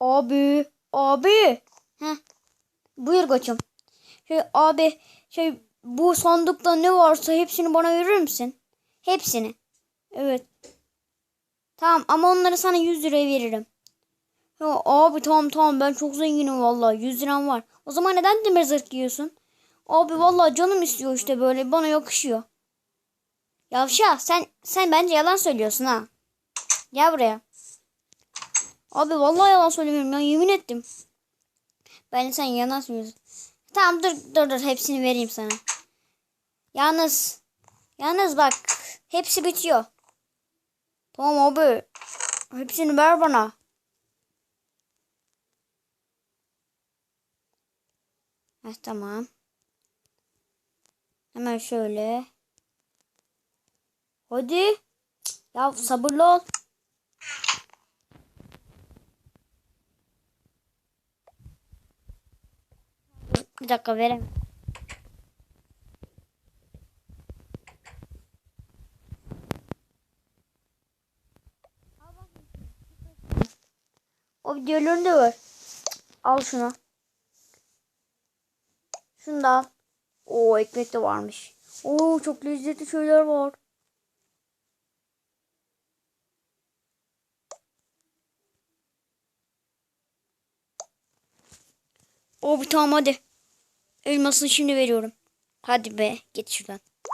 Abi, abi. Heh. Buyur koçum. Şey abi, şey bu sandıkta ne varsa hepsini bana verir misin? Hepsini. Evet. Tamam ama onları sana 100 liraya veririm. Ya abi tamam tamam ben çok zenginim vallahi 100 liram var. O zaman neden demir zırh giyiyorsun? Abi vallahi canım istiyor işte böyle bana yakışıyor. Yavşa sen sen bence yalan söylüyorsun ha. Gel buraya. Abi vallahi yalan söylemiyorum ya yemin ettim. Ben sen yalan. Tamam dur dur dur hepsini vereyim sana. Yalnız yalnız bak hepsi bitiyor. Tamam abi. Hepsini ver bana. Heh, tamam. Hemen şöyle. Hadi. Ya sabırlı ol. Bir dakika veremem. O videolarını da ver. Al şunu. Şunu da al. Oo ekmek de varmış. Oo çok lezzetli şeyler var. Oo bir tamam hadi. Elmasını şimdi veriyorum. Hadi be git şuradan.